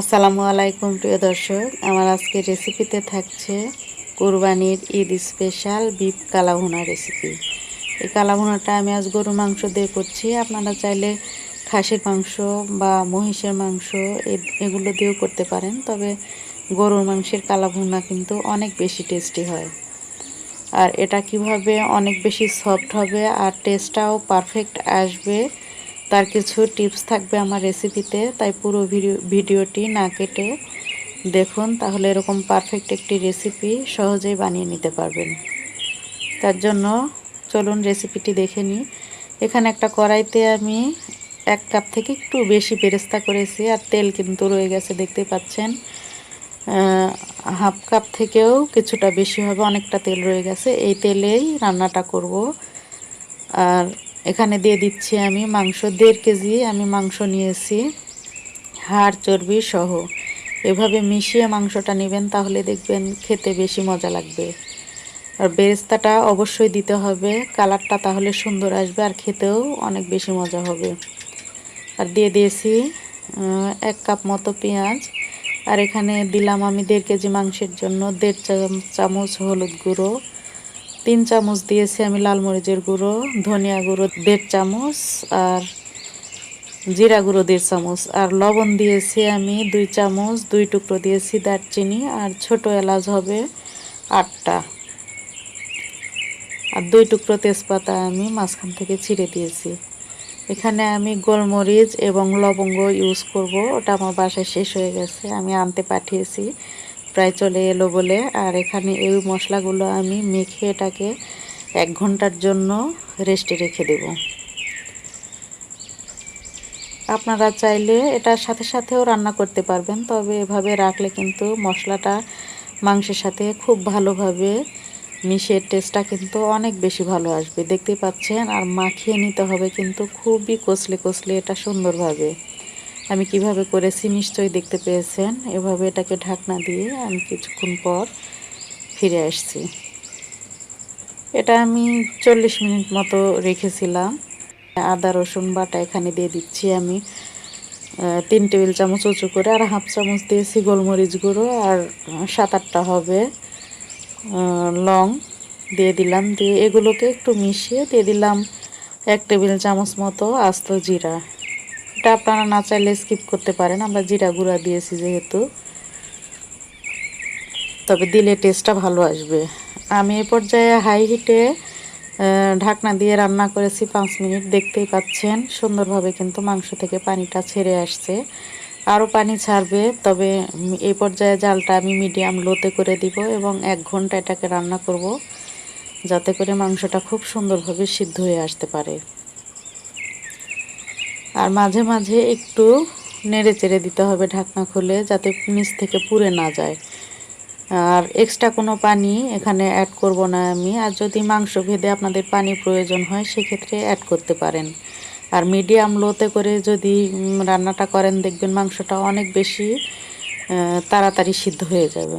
আসসালামু আলাইকুম, প্রিয় দর্শক। আমার আজকে রেসিপিতে থাকছে কোরবানির Eid special beef kalabhuna recipe এই কালাভুনাটা আমি আজ গরু মাংস দিয়ে করছি। আপনারা চাইলে খাসির মাংস বা মহিষের মাংস এগুলো দিয়েও করতে পারেন। তবে গরুর মাংসের কালাভুনা কিন্তু অনেক বেশি টেস্টি হয়। আর এটা কীভাবে অনেক বেশি সফট হবে, আর টেস্টটাও পারফেক্ট আসবে তার কিছু টিপস থাকবে আমার রেসিপিতে তাই পুরো ভিডিও, ভিডিওটি না কেটে দেখুন, তাহলে এরকম পারফেক্ট একটি রেসিপি সহজেই বানিয়ে নিতে পারবেন। তার জন্য চলুন রেসিপিটি দেখে নিই। এখানে একটা কড়াইতে আমি এক কাপ থেকে একটু বেশি বেরেস্তা করেছি, আর তেল কিন্তু রয়ে গেছে, দেখতে পাচ্ছেন। হাফ কাপ থেকেও কিছুটা বেশি হবে, অনেকটা তেল রয়ে গেছে। এই তেলেই রান্নাটা করব। আর এখানে দিয়ে দিচ্ছি আমি মাংস, দেড় কেজি আমি মাংস নিয়েছি, হাড়, চর্বি সহ। এভাবে মিশিয়ে মাংসটা নেবেন তাহলে দেখবেন খেতে বেশি মজা লাগবে। আর বেরেস্তাটা অবশ্যই দিতে হবে, কালারটা তাহলে সুন্দর আসবে আর খেতেও অনেক বেশি মজা হবে। আর দিয়ে দিয়েছি এক কাপ মতো পেঁয়াজ। আর এখানে দিলাম আমি দেড় কেজি মাংসের জন্য দেড় চামচ হলুদ গুঁড়ো। তিন চামচ দিয়েছি আমি লাল মরিচের গুঁড়ো, ধনিয়া গুঁড়ো দেড় চামচ আর জিরা গুঁড়ো দেড় চামচ। আর লবণ দিয়েছি আমি দুই চামচ, দুই টুকরো দিয়েছি দারচিনি আর ছোট এলাচ হবে আটটা। আর দুই টুকরো তেজপাতা আমি মাঝখান থেকে ছিঁড়ে দিয়েছি। এখানে আমি গোলমরিচ এবং লবঙ্গ ইউজ করব, ওটা আমার বাসায় শেষ হয়ে গেছে, আমি আনতে পাঠিয়েছি। প্রায় চলে এলো বলে। আর এখানে এই মশলাগুলো আমি মেখে এটাকে এক ঘণ্টার জন্য রেস্টে রেখে দেব। আপনারা চাইলে এটার সাথে সাথেও রান্না করতে পারবেন, তবে এভাবে রাখলে কিন্তু মশলাটা মাংসের সাথে খুব ভালোভাবে মিশের টেস্টটা কিন্তু অনেক বেশি ভালো আসবে। দেখতে পাচ্ছেন? আর মাখিয়ে নিতে হবে কিন্তু খুবই কষলে কষলে এটা সুন্দরভাবে। আমি কীভাবে করেছি নিশ্চয়ই দেখতে পেয়েছেন। এভাবে এটাকে ঢাকনা দিয়ে আমি কিছুক্ষণ পর ফিরে আসছি। এটা আমি চল্লিশ মিনিট মতো রেখেছিলাম। আদা, রসুন বাটা এখানে দিয়ে দিচ্ছি আমি। তিন টেবিল চামচ উঁচু করে আর হাফ চামচ দিয়েছি গোলমরিচ গুঁড়ো আর সাত আটটা হবে লং দিয়ে দিলাম। দিয়ে এগুলোকে একটু মিশিয়ে দিয়ে দিলাম এক টেবিল চামচ মতো আস্ত জিরা। এটা আপনারা না চাইলে স্কিপ করতে পারেন। আমরা জিরা গুঁড়া দিয়েছি যেহেতু। তবে দিলে টেস্টটা ভালো আসবে। আমি এ পর্যায়ে হাই হিটে ঢাকনা দিয়ে রান্না করেছি পাঁচ মিনিট। দেখতেই পাচ্ছেন, সুন্দরভাবে কিন্তু মাংস থেকে পানিটা ছেড়ে আসছে। আরও পানি ছাড়বে, তবে এই পর্যায়ে জালটা আমি মিডিয়াম লোতে করে দিব এবং এক ঘণ্টা এটাকে রান্না করব, যাতে করে মাংসটা খুব সুন্দরভাবে সিদ্ধ হয়ে আসতে পারে। আর মাঝে মাঝে একটু নেড়ে চেড়ে দিতে হবে ঢাকনা খুলে যাতে নিচ থেকে পুড়ে না যায়। আর এক্সট্রা কোনো পানি এখানে অ্যাড করব না আমি। আর যদি মাংস ভেদে আপনাদের পানি প্রয়োজন হয়, সেক্ষেত্রে অ্যাড করতে পারেন। আর মিডিয়াম লোতে করে যদি রান্নাটা করেন, দেখবেন মাংসটা অনেক বেশি তাড়াতাড়ি সিদ্ধ হয়ে যাবে।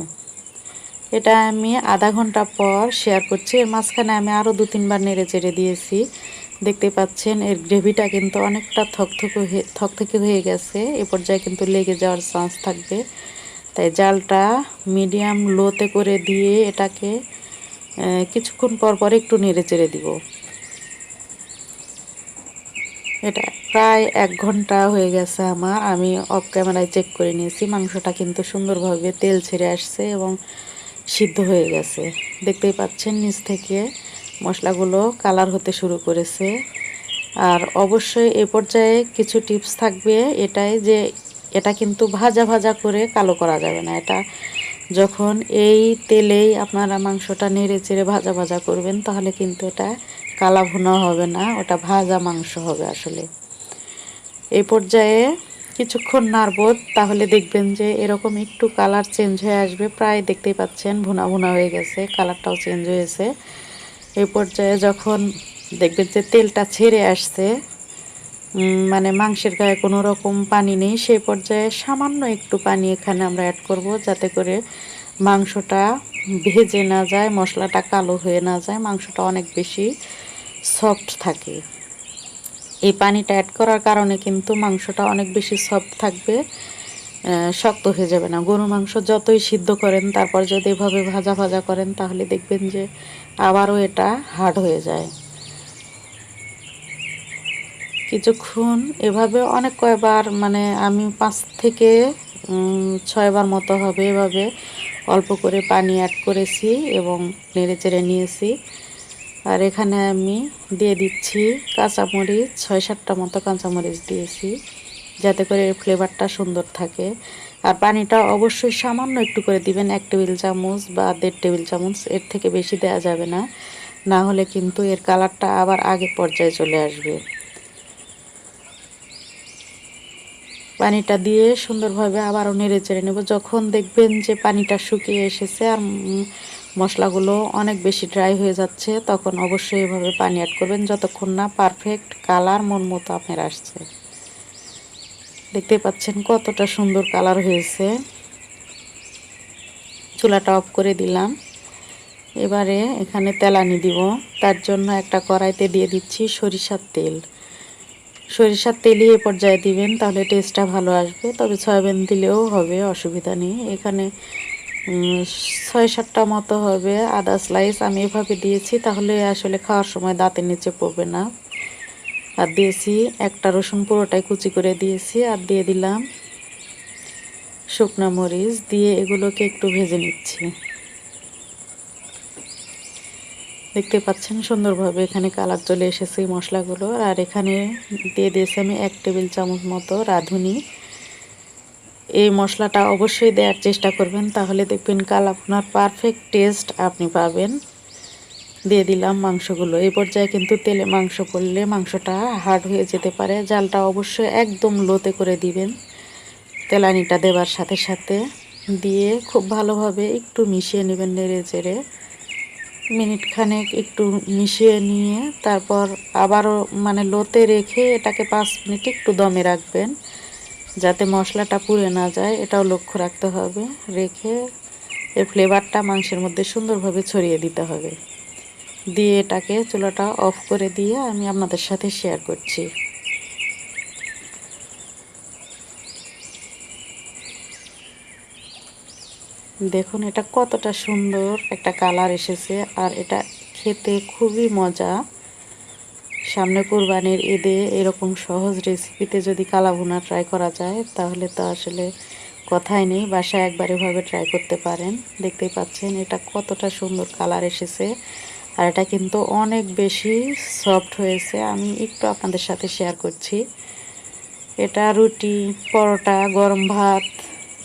এটা আমি আধা ঘণ্টা পর শেয়ার করছি। এর মাঝখানে আমি আরও দু তিনবার নেড়ে চেড়ে দিয়েছি। দেখতে পাচ্ছেন, এর গ্রেভিটা কিন্তু অনেকটা থকথকে হয়ে থকথকে হয়ে গেছে। এ পর্যায়ে কিন্তু লেগে যাওয়ার চান্স থাকবে। তাই জালটা মিডিয়াম লোতে করে দিয়ে এটাকে কিছুক্ষণ পর পর একটু নেড়ে চেড়ে দিব। এটা প্রায় এক ঘণ্টা হয়ে গেছে আমার। আমি অফ ক্যামেরায় চেক করে নিয়েছি। মাংসটা কিন্তু সুন্দরভাবে তেল ছেড়ে আসছে এবং সিদ্ধ হয়ে গেছে। দেখতেই পাচ্ছেন নিচ থেকে মশলাগুলো কালার হতে শুরু করেছে। আর অবশ্যই এ পর্যায়ে কিছু টিপস থাকবে এটাই যে এটা কিন্তু ভাজা ভাজা করে কালো করা যাবে না। এটা যখন এই তেলেই আপনারা মাংসটা নেড়ে চেড়ে ভাজা ভাজা করবেন তাহলে কিন্তু এটা কালা ভুনা হবে না, ওটা ভাজা মাংস হবে আসলে। এই পর্যায়ে কিছুক্ষণ নাড়ব, তাহলে দেখবেন যে এরকম একটু কালার চেঞ্জ হয়ে আসবে। প্রায় দেখতেই পাচ্ছেন ভুনা ভুনা হয়ে গেছে, কালারটাও চেঞ্জ হয়েছে। এই পর্যায়ে যখন দেখবেন যে তেলটা ছেড়ে আসছে মানে মাংসের গায়ে কোনো রকম পানি নেই সেই পর্যায়ে সামান্য একটু পানি এখানে আমরা অ্যাড করব যাতে করে মাংসটা ভেজে না যায়, মশলাটা কালো হয়ে না যায়, মাংসটা অনেক বেশি সফট থাকে। এই পানিটা অ্যাড করার কারণে কিন্তু মাংসটা অনেক বেশি সফট থাকবে। শক্ত হয়ে যাবে না। গরু মাংস যতই সিদ্ধ করেন, তারপর যদি এভাবে ভাজা ভাজা করেন, তাহলে দেখবেন যে আবারও এটা হার্ড হয়ে যায়। কিছুক্ষণ এভাবে অনেক কয়বার মানে আমি পাঁচ থেকে ছয়বার মতো হবে এভাবে অল্প করে পানি অ্যাড করেছি এবং নেড়ে চেড়ে নিয়েছি। আর এখানে আমি দিয়ে দিচ্ছি কাঁচামরিচ, ছয় সাতটা মতো কাঁচামরিচ দিয়েছি। যাতে করে ফ্লেভারটা সুন্দর থাকে। আর পানিটা অবশ্যই সামান্য একটু করে দিবেন, এক টেবিল চামচ বা দেড় টেবিল চামচ, এর থেকে বেশি দেওয়া যাবে না। না হলে কিন্তু এর কালারটা আবার আগের পর্যায়ে চলে আসবে। পানিটা দিয়ে সুন্দরভাবে আবারও নেড়ে চেড়ে নেব। যখন দেখবেন যে পানিটা শুকিয়ে এসেছে আর মশলাগুলো অনেক বেশি ড্রাই হয়ে যাচ্ছে, তখন অবশ্যই এভাবে পানি অ্যাড করবেন। যতক্ষণ না পারফেক্ট কালার মন মতো আপনার আসছে। দেখতে পাচ্ছেন কতটা সুন্দর কালার হয়েছে। চুলাটা অফ করে দিলাম। এবারে এখানে তেলানি দিব। তার জন্য একটা কড়াইতে দিয়ে দিচ্ছি সরিষার তেল। সরিষার তেলই এ পর্যায়ে দিবেন, তাহলে টেস্টটা ভালো আসবে। তবে সয়াবিন দিলেও হবে, অসুবিধা নেই। এখানে ছয় সাতটা মতো হবে, আদা স্লাইস আমি এভাবে দিয়েছি, তাহলে আসলে খাওয়ার সময় দাঁতের নিচে পড়বে না। আর দিয়েছি। একটা রসুন পুরোটাই কুচি করে দিয়েছি আর দিয়ে দিলাম শুকনা মরিচ দিয়ে এগুলোকে একটু ভেজে নিচ্ছি। দেখতে পাচ্ছেন সুন্দরভাবে এখানে কালার চলে এসেছে মশলাগুলো। আর এখানে দিয়ে দিয়েছি আমি এক টেবিল চামচ মতো রাঁধুনি। এই মশলাটা অবশ্যই দেওয়ার চেষ্টা করবেন, তাহলে দেখবেন কাল আপনার পারফেক্ট টেস্ট আপনি পাবেন। দিয়ে দিলাম মাংসগুলো। এই পর্যায়ে কিন্তু তেলে মাংস করলে মাংসটা হার্ড হয়ে যেতে পারে। জালটা অবশ্যই একদম লোতে করে দিবেন। তেলানিটা দেবার সাথে সাথে দিয়ে খুব ভালোভাবে একটু মিশিয়ে নেবেন নেড়ে চেড়ে। মিনিট খানেক একটু মিশিয়ে নিয়ে তারপর আবারও মানে লোতে রেখে এটাকে পাঁচ মিনিট একটু দমে রাখবেন। যাতে মশলাটা পুড়ে না যায়, এটাও লক্ষ্য রাখতে হবে। রেখে এর ফ্লেভারটা মাংসের মধ্যে সুন্দরভাবে ছড়িয়ে দিতে হবে। দিয়ে এটাকে চুলাটা অফ করে দিয়ে আমি আপনাদের সাথে শেয়ার করছি। দেখুন, এটা কতটা সুন্দর একটা কালার এসেছে আর এটা খেতে খুবই মজা। সামনে কোরবানির ঈদে এরকম সহজ রেসিপিতে যদি কালাভুনা ট্রাই করা যায়, তাহলে তো আসলে কথাই নেই, বাসায় একবার এভাবে ট্রাই করতে পারেন। দেখতেই পাচ্ছেন, এটা কতটা সুন্দর কালার এসেছে। আর এটা কিন্তু অনেক বেশি সফট হয়েছে। আমি একটু আপনাদের সাথে শেয়ার করছি। এটা রুটি, পরোটা, গরম ভাত,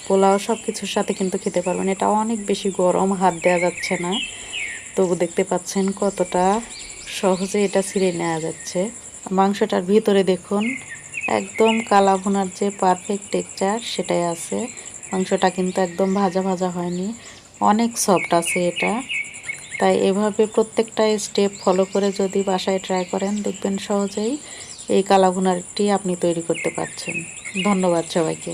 পোলাও সব কিছুর সাথে কিন্তু খেতে পারবেন। এটা অনেক বেশি গরম, হাত দেওয়া যাচ্ছে না। তবু দেখতে পাচ্ছেন কতটা সহজে এটা ছিঁড়ে নেওয়া যাচ্ছে। মাংসটার ভিতরে দেখুন, একদম কালা ভুনার যে পারফেক্ট টেক্সচার সেটাই আছে। মাংসটা কিন্তু একদম ভাজা ভাজা হয়নি। অনেক সফট আছে এটা। তাই এভাবে প্রত্যেকটা স্টেপ ফলো করে যদি বাসায় ট্রাই করেন, দেখবেন সহজেই এই কালাভুনারটি আপনি তৈরি করতে পারছেন। ধন্যবাদ সবাইকে।